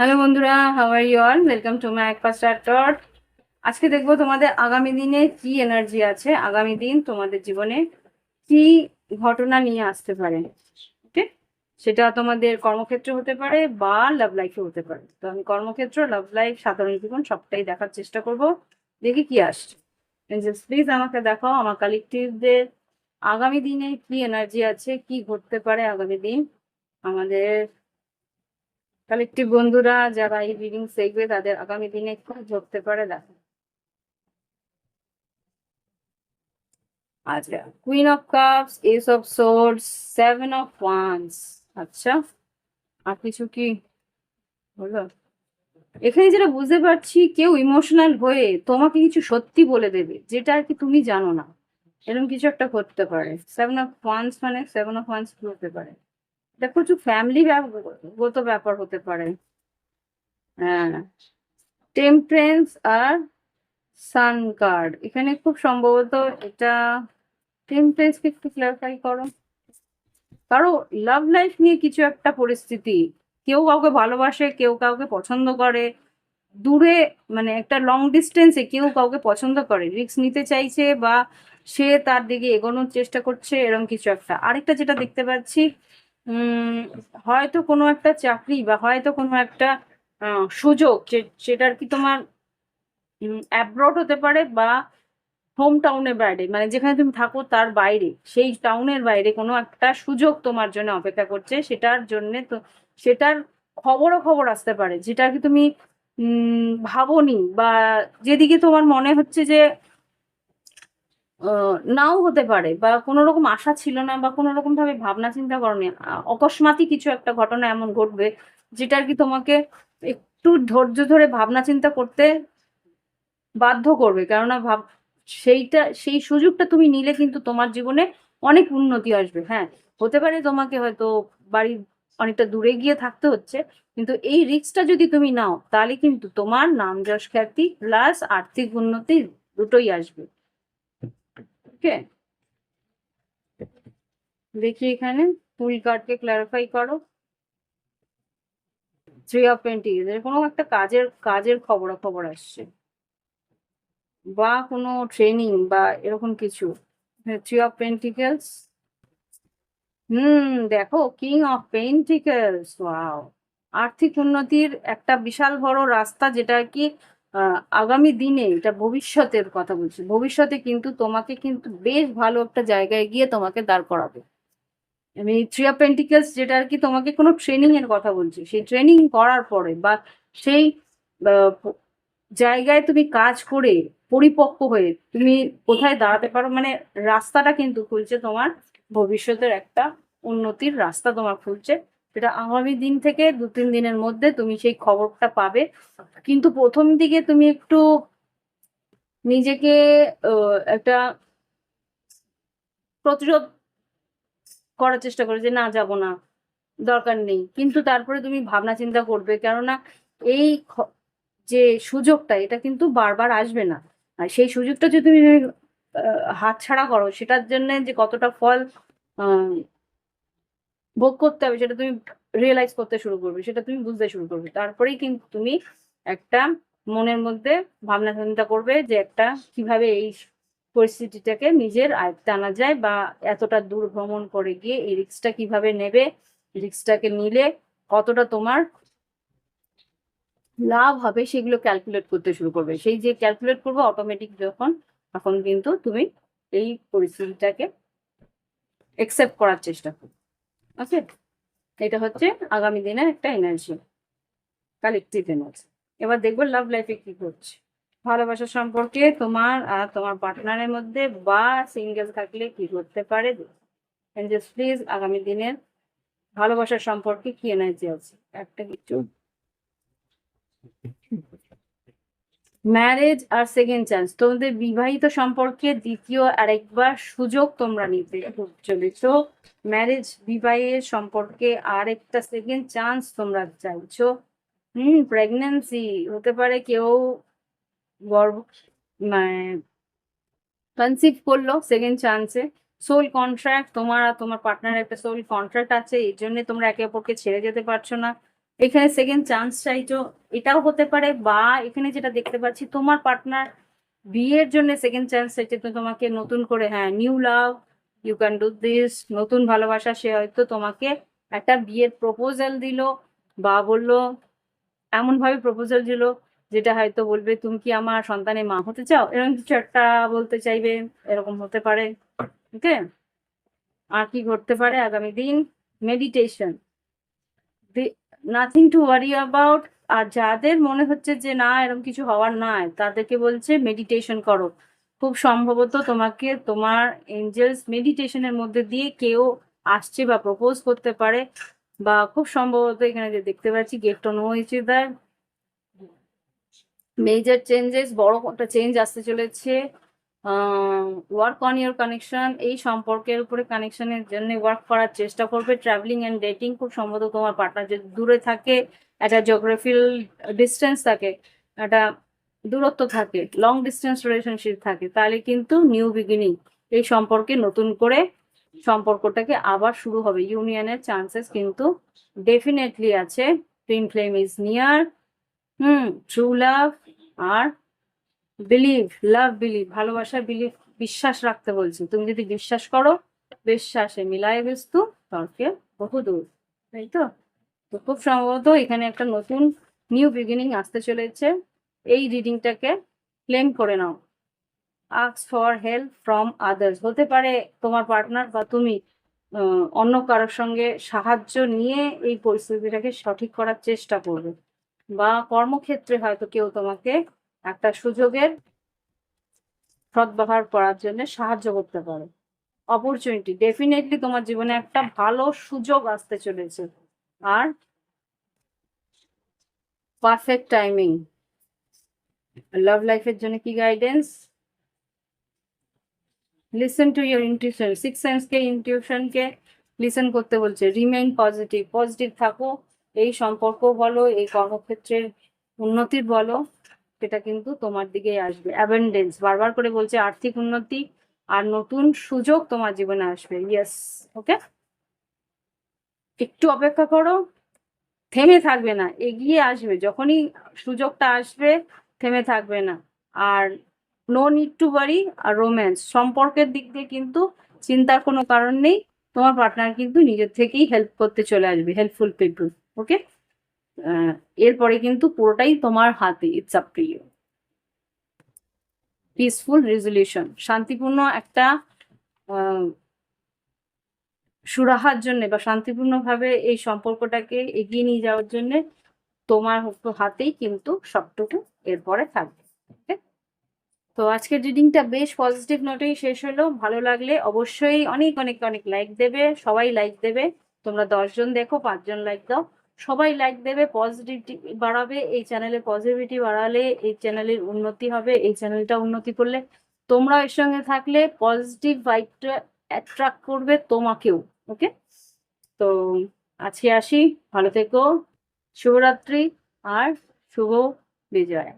Hello বন্ধুরা how are you all welcome to my একপাস্টার dot আজকে দেখব তোমাদের আগামী দিনে কি এনার্জি আছে, আগামী দিন তোমাদের জীবনে কি ঘটনা নিয়ে আসতে পারে ওকে সেটা তোমাদের কর্মক্ষেত্র হতে পারে বা লাভ লাইফে হতে পারে। তো আমি কর্মক্ষেত্র লাভ লাইফ সাধারণ জীবন সবটাই দেখার চেষ্টা করব, দেখি কি আসছে। প্লিজ আমাকে দেখাও, আমার কালেকটিভদের আগামী দিনে কি এনার্জি আছে, কি ঘটতে পারে আগামী দিন, আমাদের কালেকটিভ বন্ধুরা যারা এই রিডিং দেখবে, তাদের আগামী দিনে কি ঘটতে পারে দেখো আচ্ছা queen of cups ace of swords seven of wands আচ্ছা আর কিছু কি? হলো এখানে যেটা বুঝতে পারছি, কেউ ইমোশনাল হয়ে তোমাকে কিছু সত্যি বলে দেবে, যেটা আর কি তুমি জানো না। এরকম কিছু একটা করতে পারে। সেভেন অফ ওয়ান্স মানে সেভেন অফ ওয়ান্স হতে পারে। দেখো কিছু ফ্যামিলি গত ব্যাপার হতে পারে। হ্যাঁ। টেম্পারেন্স আর সান কার্ড এখানে খুব সম্ভবত এটা টেম্পারেন্সকে একটু ক্লারিফাই করো। কারও লাভ লাইফ নিয়ে কিছু একটা পরিস্থিতি, কেউ কাউকে ভালোবাসে, কেউ কাউকে পছন্দ করে, দূরে মানে একটা লং ডিস্টেন্সে কেউ কাউকে পছন্দ করে রিস্ক নিতে চাইছে বা সে তার দিকে এগোনোর চেষ্টা করছে এরকম কিছু একটা। আরেকটা যেটা দেখতে পাচ্ছি হয়তো কোনো একটা চাকরি বা হয়তো কোনো একটা সুযোগ যে- সেটা কি তোমার অ্যাব্রড হতে পারে বা হোম টাউনের বাইরে মানে যেখানে তুমি থাকো তার বাইরে, সেই টাউনের বাইরে কোনো একটা সুযোগ তোমার জন্য অপেক্ষা করছে, সেটার জন্য তো, সেটার খবরও খবর আসতে পারে, যেটা কি তুমি ভাবোনি বা যেদিকে তোমার মনে হচ্ছে যে নাও হতে পারে বা কোনো রকম আশা ছিল না বা কোনো রকম ভাবে ভাবনা চিন্তা করনি। অকস্মাতই কিছু একটা ঘটনা এমন ঘটবে যেটা আর কি তোমাকে একটু ধৈর্য ধরে ভাবনা চিন্তা করতে বাধ্য করবে। কেননা ভাব, সেইটা, সেই সুযোগটা তুমি নিলে কিন্তু তোমার জীবনে অনেক উন্নতি আসবে। হ্যাঁ হতে পারে তোমাকে হয়তো বাড়ির অনেকটা দূরে গিয়ে থাকতে হচ্ছে, কিন্তু এই রিস্কটা যদি তুমি নাও, তাহলে কিন্তু তোমার নাম যশ খ্যাতি প্লাস আর্থিক উন্নতি দুটোই আসবে। ওকে। দেখি এখানে, ফুল কার্ডকে ক্লারিফাই করো। থ্রি অফ পেন্টিজ কোনো একটা কাজের কাজের খবর খবর আসছে। বা কোনো ট্রেনিং বা এরকম কিছু। থ্রি অফ পেন্টিকেলস হুম, দেখো কিং অফ পেন্টিকেলস ওয়াও আর্থিক উন্নতির একটা বিশাল বড় রাস্তা যেটা কি আগামী দিনে এটা ভবিষ্যতের কথা বলছি। ভবিষ্যতে কিন্তু তোমাকে কিন্তু বেশ ভালো একটা জায়গায় গিয়ে তোমাকে দাঁড় করাবে। আমি থ্রি পেন্টিকেলস যেটা আর কি তোমাকে কোনো ট্রেনিং এর কথা বলছি, সেই ট্রেনিং করার পরে বা সেই জায়গায় তুমি কাজ করে পরিপক্ক হয়ে তুমি কোথায় দাঁড়াতে পারো মানে রাস্তাটা কিন্তু খুলছে তোমার ভবিষ্যতের একটা উন্নতির রাস্তা তোমার খুলছে। সেটা আগামী দিন থেকে দু তিন দিনের মধ্যে তুমি সেই খবরটা পাবে। কিন্তু প্রথম দিকে তুমি একটু নিজেকে একটা প্রতিরোধ করার চেষ্টা করো যে না, যাব না, দরকার নেই। কিন্তু তারপরে তুমি ভাবনা চিন্তা করবে, কেননা এই যে সুযোগটা, এটা কিন্তু বারবার আসবে না। আর সেই সুযোগটা যদি তুমি হাতছাড়া করো, সেটার জন্য যে কতটা ফল ভোগ করতে হবে, সেটা তুমি রিয়েলাইজ করতে শুরু করবে, সেটা তুমি বুঝতে শুরু করবে। তারপরেই কিন্তু তুমি একটা মনের মধ্যে ভাবনা চিন্তা করবে যে একটা কীভাবে এই পরিস্থিতিটাকে নিজের আয়ত্তে আনা যায় বা এতটা দূর ভ্রমণ করে গিয়ে এই রিক্সটা কীভাবে নেবে রিক্সটাকে নিলে কতটা তোমার লাভ হবে সেগুলো ক্যালকুলেট করতে শুরু করবে। সেই যে ক্যালকুলেট করবে অটোমেটিক যখন, তখন কিন্তু তুমি এই পরিস্থিতিটাকে একসেপ্ট করার চেষ্টা করবে। ওকে এটা হচ্ছে আগামী দিনের একটা এনার্জি কালেকটিভ এনার্জি এবার দেখব লাভ লাইফে কি করছে। ভালোবাসা সম্পর্কে তোমার আর তোমার পার্টনারের মধ্যে বা সিঙ্গেল থাকলে কি করতে পারে? প্লিজ আগামী দিনের ভালোবাসার সম্পর্কে কি এনার্জি আছে? একটা কিছু। ম্যারেজ আর সেকেন্ড চান্স তোমাদের বিবাহিত সম্পর্কে দ্বিতীয় আরেকবার সুযোগ তোমরা নিতে চলেছ। ম্যারেজ বিবাহের সম্পর্কে আরেকটা সেকেন্ড চান্স তোমরা চাইছো। হুম প্রেগন্যান্সি হতে পারে কেউ গর্ভ মানে কনসিভ করল সেকেন্ড চান্সে সোল কন্ট্রাক্ট তোমার আর তোমার পার্টনার একটা সোল কন্ট্রাক্ট আছে এই জন্য তোমরা একে অপরকে ছেড়ে যেতে পারছ না। এখানে সেকেন্ড চান্স চাইছো এটাও হতে পারে বা এখানে যেটা দেখতে পাচ্ছি তোমার পার্টনার বিয়ের জন্য সেকেন্ড চান্স চাইছে তো তোমাকে নতুন করে হ্যাঁ new love you can do this নতুন ভালোবাসা, সে হয়তো তোমাকে একটা বিয়ের প্রপোজাল দিল বা বলল, এমনভাবে প্রপোজাল দিল যেটা হয়তো বলবে, তুমি কি আমার সন্তানের মা হতে চাও? এরকম কিছু একটা বলতে চাইবে, এরকম হতে পারে ওকে আর কি ঘটতে পারে আগামী দিন? Meditation nothing to worry about আর যাদের মনে হচ্ছে যে না, এরকম কিছু হওয়ার নয় তাদেরকে বলছে মেডিটেশন করো। খুব সম্ভবত তোমাকে তোমার এঞ্জেলস মেডিটেশনের মধ্যে দিয়ে কেউ আসছে বা প্রপোজ করতে পারে। বা খুব সম্ভবত এখানে যে দেখতে পাচ্ছি গেট টো হয়েছে দেয় মেজর চেঞ্জেস বড় একটা চেঞ্জ আসতে চলেছে। ওয়ার্ক অন ইউর কানেকশন এই সম্পর্কের উপরে কানেকশনের জন্য ওয়ার্ক করার চেষ্টা করবে। ট্রাভেলিং অ্যান্ড ডেটিং খুব সম্ভবত তোমার পার্টনার যদি দূরে থাকে, একটা জিওগ্রাফিল ডিস্টেন্স থাকে, একটা দূরত্ব থাকে লং ডিস্টেন্স রিলেশনশিপ থাকে, তাহলে কিন্তু নিউ বিগিনিং এই সম্পর্কে নতুন করে সম্পর্কটাকে আবার শুরু হবে। ইউনিয়নের চান্সেস কিন্তু ডেফিনেটলি আছে। Twin flame is near hmm true love R believe love believe ভালোবাসা বিলিভ বিশ্বাস রাখতে বলছি। তুমি যদি বিশ্বাস করো, বিশ্বাসে মিলায় বস্তু তর্কে বহু দূর, তাই তো? তো খুব সম্ভবত এখানে একটা নতুন নিউ বিগিনিং আসতে চলেছে। এই রিডিংটাকে ক্লেম করে নাও। Asks for help from others হতে পারে তোমার পার্টনার বা তুমি অন্য কারোর সঙ্গে সাহায্য নিয়ে এই পরিস্থিতিটাকে সঠিক করার চেষ্টা করবে। বা কর্মক্ষেত্রে হয়তো কেউ তোমাকে একটা সুযোগের সদ্ব্যবহার করার জন্য সাহায্য করতে পারে। অপরচুনিটি ডেফিনেটলি তোমার জীবনে একটা ভালো সুযোগ আসতে চলেছে। আর পারফেক্ট টাইমিং লাভ লাইফের জন্য কি guidance listen to your intuition six সেন্সকে ইনটিউশনকে লিসেন করতে বলছে রিমেইন পজিটিভ পজিটিভ থাকো, এই সম্পর্ক বলো, এই কর্মক্ষেত্রের উন্নতির বলো। সেটা কিন্তু তোমার দিকেই আসবে। অ্যাবেন্ডেন্স বারবার করে বলছে আর্থিক উন্নতি আর নতুন সুযোগ তোমার জীবনে আসবে। ইয়েস ওকে একটু অপেক্ষা করো, থেমে থাকবে না, এগিয়ে আসবে। যখনই সুযোগটা আসবে, থেমে থাকবে না। আর নো নিড টু ওয়ারি আর রোম্যান্স সম্পর্কের দিক দিয়ে কিন্তু চিন্তার কোনো কারণ নেই। তোমার পার্টনার কিন্তু নিজের থেকেই হেল্প করতে চলে আসবে হেল্পফুল পিপল ওকে এরপরে কিন্তু পুরোটাই তোমার হাতে it's up to you peaceful resolution শান্তিপূর্ণ একটা সুরাহার জন্য বা শান্তিপূর্ণভাবে এই সম্পর্কটাকে এগিয়ে নিয়ে যাওয়ার জন্য তোমার হাতেই কিন্তু সবটুকু এরপরে থাকবে তো আজকের রিডিংটা বেশ পজিটিভ নোটেই শেষ হলো। ভালো লাগলে অবশ্যই অনেক অনেক অনেক লাইক দেবে, সবাই লাইক দেবে। তোমরা দশজন দেখো, পাঁচজন লাইক দাও। সবাই লাইক দেবে পজিটিভিটি বাড়াবে, এই চ্যানেলে পজিটিভিটি বাড়ালে এই চ্যানেলের উন্নতি হবে, এই চ্যানেলটা উন্নতি করলে। তোমরা এর সঙ্গে থাকলে পজিটিভ ভাইবটা অ্যাট্রাক্ট করবে তোমাকেও ওকে তো আছি আসি, ভালো থেকো, শুভরাত্রি আর শুভ বিজয়।